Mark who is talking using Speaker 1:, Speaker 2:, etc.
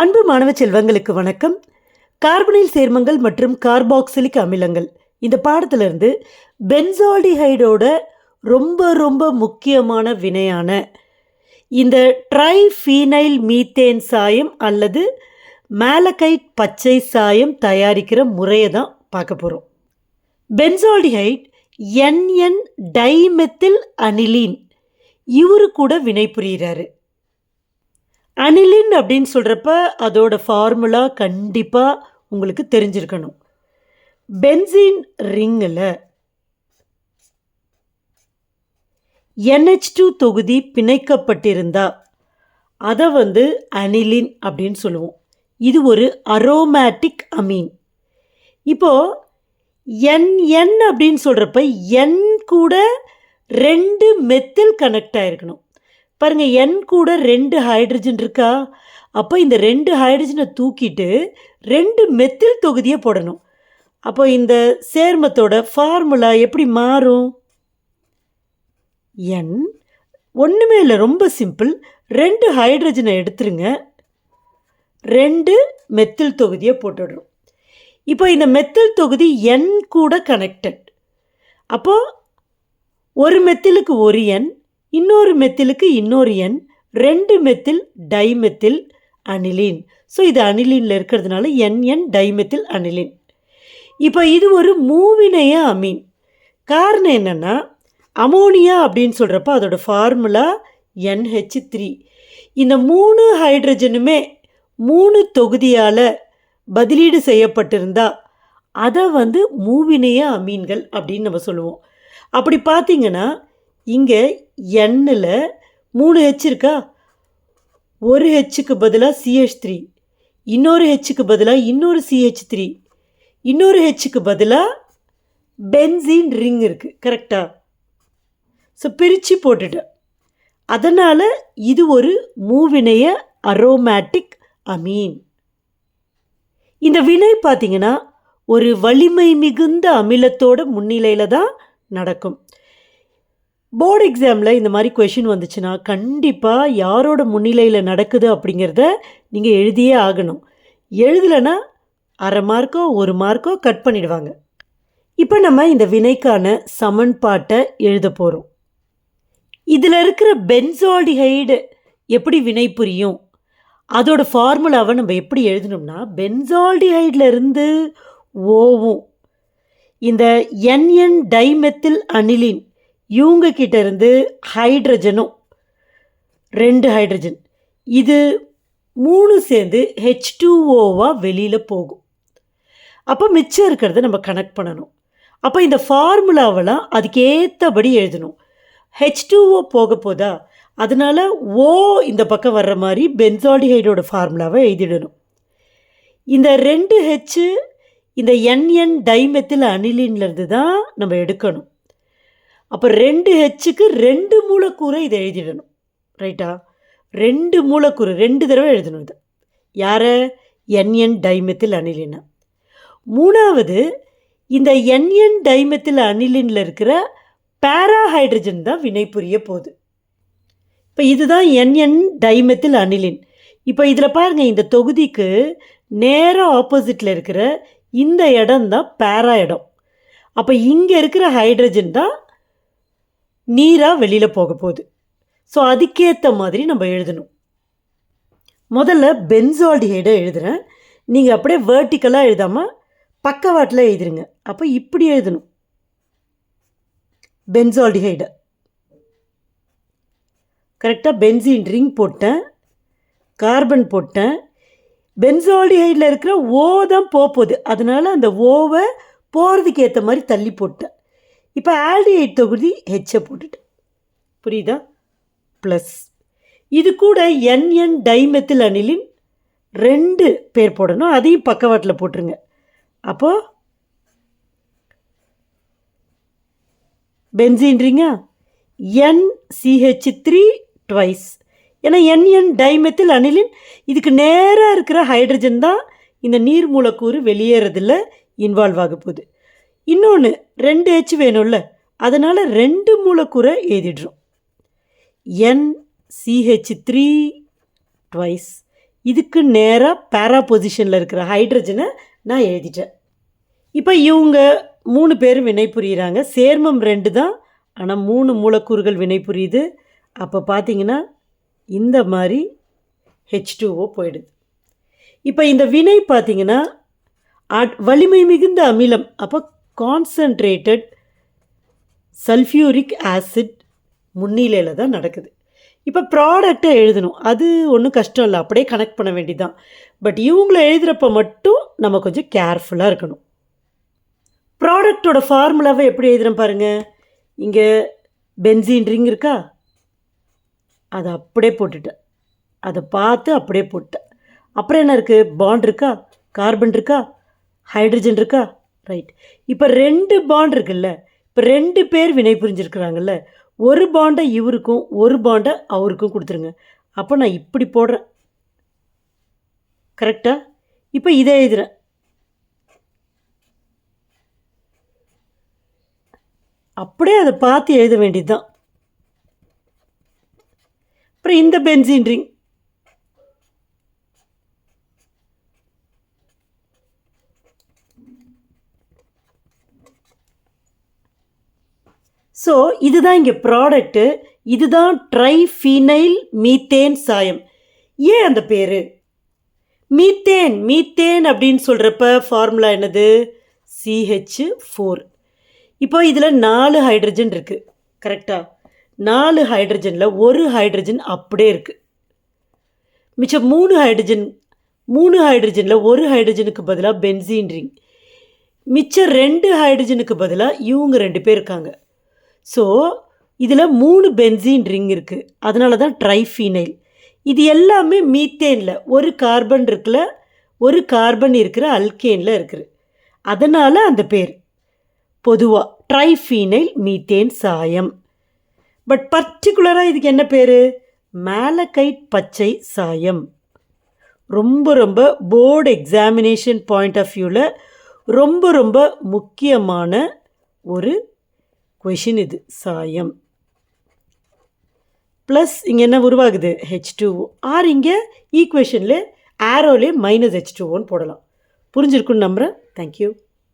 Speaker 1: அன்பு மாணவ செல்வங்களுக்கு வணக்கம். கார்பனில் சேர்மங்கள் மற்றும் கார்பாக்சிலிக் அமிலங்கள். இந்த பாடத்திலிருந்து பென்சால்டிஹைடோட ரொம்ப ரொம்ப முக்கியமான வினையான இந்த ட்ரைஃபீனைல் மீத்தேன் சாயம் அல்லது மேலகைட் பச்சை சாயம் தயாரிக்கிற முறையை தான் பார்க்க போகிறோம் பென்சால்டிஹைட் என்என் டைமெத்தில் அனிலீன். இவரு கூட வினை புரிகிறாரு அனிலின் அப்படின்னு சொல்கிறப்ப அதோட ஃபார்முலா கண்டிப்பாக உங்களுக்கு தெரிஞ்சிருக்கணும். பென்சின் ரிங்கில் NH2 தொகுதி பிணைக்கப்பட்டிருந்தா அதை வந்து அனிலின் அப்படின்னு சொல்லுவோம். இது ஒரு அரோமேட்டிக் அமீன் இப்போது என் என் அப்படின்னு சொல்கிறப்ப என் கூட ரெண்டு மெத்தில் கனெக்ட் ஆகிருக்கணும் பாருங்கள் என் கூட ரெண்டு ஹைட்ரஜன் இருக்கா? அப்போ இந்த ரெண்டு ஹைட்ரஜனை தூக்கிட்டு ரெண்டு மெத்தில் தொகுதியை போடணும். அப்போ இந்த சேர்மத்தோட ஃபார்முலா எப்படி மாறும்? என் ஒன்றுமே இல்லை ரொம்ப சிம்பிள் ரெண்டு ஹைட்ரஜனை எடுத்துருங்க. ரெண்டு மெத்தில் தொகுதியை போட்டுடுறோம் இப்போ இந்த மெத்தில் தொகுதி என் கூட கனெக்டட் அப்போது ஒரு மெத்திலுக்கு ஒரு எண் இன்னொரு மெத்திலுக்கு இன்னொரு எண் ரெண்டு மெத்தில் டைமெத்தில் அனிலின் ஸோ இது அனிலினில் இருக்கிறதுனால NN டைமெத்தில் அனிலின் இப்போ இது ஒரு மூவினைய அமீன். காரணம் என்னென்னா அமோனியா அப்படின்னு சொல்கிறப்ப அதோட ஃபார்முலா என்ஹெச் த்ரீ. இந்த மூணு ஹைட்ரஜனுமே மூணு தொகுதியால் பதிலீடு செய்யப்பட்டிருந்தா அதை வந்து மூவினைய அமீன்கள் அப்படின்னு நம்ம சொல்லுவோம். அப்படி பார்த்தீங்கன்னா இங்கே எண்ணில் மூணு ஹெச் இருக்கா? ஒரு ஹெச்சுக்கு பதிலாக சிஹெச் த்ரீ இன்னொரு ஹெச்சுக்கு பதிலாக இன்னொரு சிஹெச் த்ரீ இன்னொரு ஹெச்சுக்கு பதிலாக பென்சின் ரிங் இருக்குது கரெக்டாக ஸோ பிரித்து போட்டுட்டேன். அதனால் இது ஒரு மூவினைய அரோமேட்டிக் அமீன் இந்த வினை பார்த்தீங்கன்னா ஒரு வலிமை மிகுந்த அமிலத்தோட முன்னிலையில் தான் நடக்கும். போர்டு எக்ஸாமில் இந்த மாதிரி கொஷின் வந்துச்சுன்னா கண்டிப்பாக யாரோட முன்னிலையில் நடக்குது அப்படிங்கிறத நீங்கள் எழுதியே ஆகணும். எழுதலைன்னா அரை மார்க்கோ ஒரு மார்க்கோ கட் பண்ணிடுவாங்க. இப்போ நம்ம இந்த வினைக்கான சமன்பாட்டை எழுத போகிறோம் இதில் இருக்கிற பென்சால்டிஹைடு எப்படி வினை புரியும்? அதோட ஃபார்முலாவை நம்ம எப்படி எழுதணும்னா பென்சால்டிஹைடில் இருந்து ஓவும். இந்த என்என் டைமெத்தில் அனிலின் இவங்க கிட்ட இருந்து ஹைட்ரஜனும் ரெண்டு ஹைட்ரஜன். இது மூணு சேர்ந்து ஹெச் டூஓவாக வெளியில் போகும். அப்போ மிச்சம் இருக்கிறத நம்ம கனெக்ட் பண்ணணும். அப்போ இந்த ஃபார்முலாவெல்லாம் அதுக்கேற்றபடி எழுதணும். ஹெச் டூஓ போக போதா அதனால் ஓ இந்த பக்கம் வர்ற மாதிரி பென்சால்டிஹைடோட ஃபார்முலாவை எழுதிடணும். இந்த ரெண்டு ஹெச்சு இந்த என்என் டைமெத்தில் அனிலின்லேருந்து தான் நம்ம எடுக்கணும். அப்போ ரெண்டு ஹெச்சுக்கு ரெண்டு மூலக்கூறை இதை எழுதிடணும். ரைட்டா ரெண்டு மூலக்கூறு ரெண்டு தடவை எழுதணும் இதை. யாரை? என்என் டைமெத்தில் அனிலினா மூணாவது இந்த என்என் டைமெத்தில் அனிலினில் இருக்கிற பேராஹைட்ரஜன் தான் வினைபுரிய போகுது. இப்போ இதுதான் என்என் டைமெத்தில் அனிலின் இப்போ இதில் பாருங்கள் இந்த தொகுதிக்கு நேராக ஆப்போசிட்டில் இருக்கிற இந்த இடம் தான் பேரா இடம். அப்போ இங்கே இருக்கிற ஹைட்ரஜன் தான் நீராக வெளியில் போக போகுது. ஸோ அதுக்கேற்ற மாதிரி நம்ம எழுதணும். முதல்ல பென்சால்டிஹைடை எழுதுகிறேன் நீங்கள் அப்படியே வேர்ட்டிக்கலாக எழுதாமல் பக்கவாட்டில் எழுதிருங்க. அப்போ இப்படி எழுதணும். பென்சால்டிஹைடை கரெக்டாக பென்சின் ரிங் போட்டேன். கார்பன் போட்டேன். பென்சால்டிஹைடில் இருக்கிற ஓ தான் போக போகுது. அதனால் அந்த ஓவை போகிறதுக்கு ஏற்ற மாதிரி தள்ளி போட்டேன். இப்போ ஆல்டிஹைட் தொகுதி ஹெச்சை போட்டுட்டு. புரியுதா? ப்ளஸ் இது கூட என்என் டைமெத்தில் அணிலின் ரெண்டு பேர் போடணும். அதையும் பக்கவாட்டில் போட்டுருங்க. அப்போது பென்சின்றீங்களா என் சிஹெச் த்ரீ ட்வைஸ் ஏன்னா என்என் டைமெத்தில் அணிலின் இதுக்கு நேராக இருக்கிற ஹைட்ரஜன் தான் இந்த நீர் மூலக்கூறு வெளியேறதில் இன்வால்வ் ஆக போகுது. இன்னொன்று ரெண்டு ஹெச் வேணும்ல அதனால் ரெண்டு மூலக்கூறை எழுதிடுறோம். என் சிஹெச் த்ரீ ட்வைஸ் இதுக்கு நேராக பேரா பொசிஷனில் இருக்கிற ஹைட்ரஜனை நான் எழுதிட்டேன். இப்போ இவங்க மூணு பேரும் வினை புரியிறாங்க. சேர்மம் ரெண்டு தான் ஆனால் மூணு மூலக்கூறுகள் வினை புரியுது. அப்போ பார்த்தீங்கன்னா இந்த மாதிரி ஹெச் டூஓ போயிடுது. இப்போ இந்த வினை பார்த்தீங்கன்னா அட்- வலிமை மிகுந்த அமிலம் அப்போ கான்சன்ட்ரேட்டட் சல்ஃபியூரிக் ஆசிட் முன்னிலையில் தான் நடக்குது. இப்போ ப்ராடக்டை எழுதணும். அது ஒன்றும் கஷ்டம் இல்லை. அப்படியே கனெக்ட் பண்ண வேண்டியதுதான் பட் இவங்களை எழுதுகிறப்ப மட்டும் நம்ம கொஞ்சம் கேர்ஃபுல்லாக இருக்கணும். ப்ராடக்டோட ஃபார்முலாவை எப்படி எழுதுகிறோம் பாருங்கள் இங்கே பென்சின் ரிங் இருக்கா? அதை அப்படியே போட்டுட்டேன். அதை பார்த்து அப்படியே போட்டேன் அப்புறம் என்ன இருக்குது பாண்ட் இருக்கா? கார்பன் இருக்கா? ஹைட்ரஜன் இருக்கா? ரைட் இப்போ ரெண்டு பாண்ட் இருக்குல்ல இப்போ ரெண்டு பேர் வினை புரிஞ்சிருக்கிறாங்கல்ல ஒரு பாண்டை இவருக்கும் ஒரு பாண்டை அவருக்கும் கொடுத்துருங்க. அப்போ நான் இப்படி போடுறேன். கரெக்டாக இப்போ இதை எழுதுகிறேன் அப்படியே அதை பார்த்து எழுத வேண்டியதுதான். அப்புறம் இந்த பென்சின் ஸோ இதுதான் இங்கே ப்ராடக்ட்டு இதுதான் ட்ரைஃபினைல் மீத்தேன் சாயம். ஏன் அந்த பேர்? மீத்தேன் மீத்தேன் அப்படின்னு சொல்கிறப்ப ஃபார்முலா என்னது? சிஹெச் ஃபோர் இப்போ இதில் நாலு ஹைட்ரஜன் இருக்குது கரெக்டாக நாலு ஹைட்ரஜனில் ஒரு ஹைட்ரஜன் அப்படியே இருக்குது மிச்சம் மூணு ஹைட்ரஜன் மூணு ஹைட்ரஜனில் ஒரு ஹைட்ரஜனுக்கு பதிலாக பென்சீன் ரிங் மிச்சம் ரெண்டு ஹைட்ரஜனுக்கு பதிலாக இவங்க ரெண்டு பேர் இருக்காங்க. ஸோ இதில் மூணு பென்சீன் ரிங் இருக்குது அதனால தான் ட்ரைஃபீனைல் இது எல்லாமே மீத்தேனில் ஒரு கார்பன் இருக்குல்ல ஒரு கார்பன் இருக்கிற அல்கேனில் இருக்குது. அதனால் அந்த பேர். பொதுவாக ட்ரைஃபீனைல் மீத்தேன் சாயம். பட் பர்டிகுலராக இதுக்கு என்ன பேர்? மேலகைட் பச்சை சாயம். ரொம்ப ரொம்ப போர்டு எக்ஸாமினேஷன் பாயிண்ட் ஆஃப் வியூவில் ரொம்ப ரொம்ப முக்கியமான ஒரு கொஷின் இது. சாயம். ப்ளஸ் இங்கே என்ன உருவாகுது? ஹெச் டூ ஆர் இங்கே ஈக்குவேஷனில் ஆரோலே மைனஸ் ஹெச் டூ போடலாம். புரிஞ்சிருக்குன்னு நம்புகிறேன் தேங்க்யூ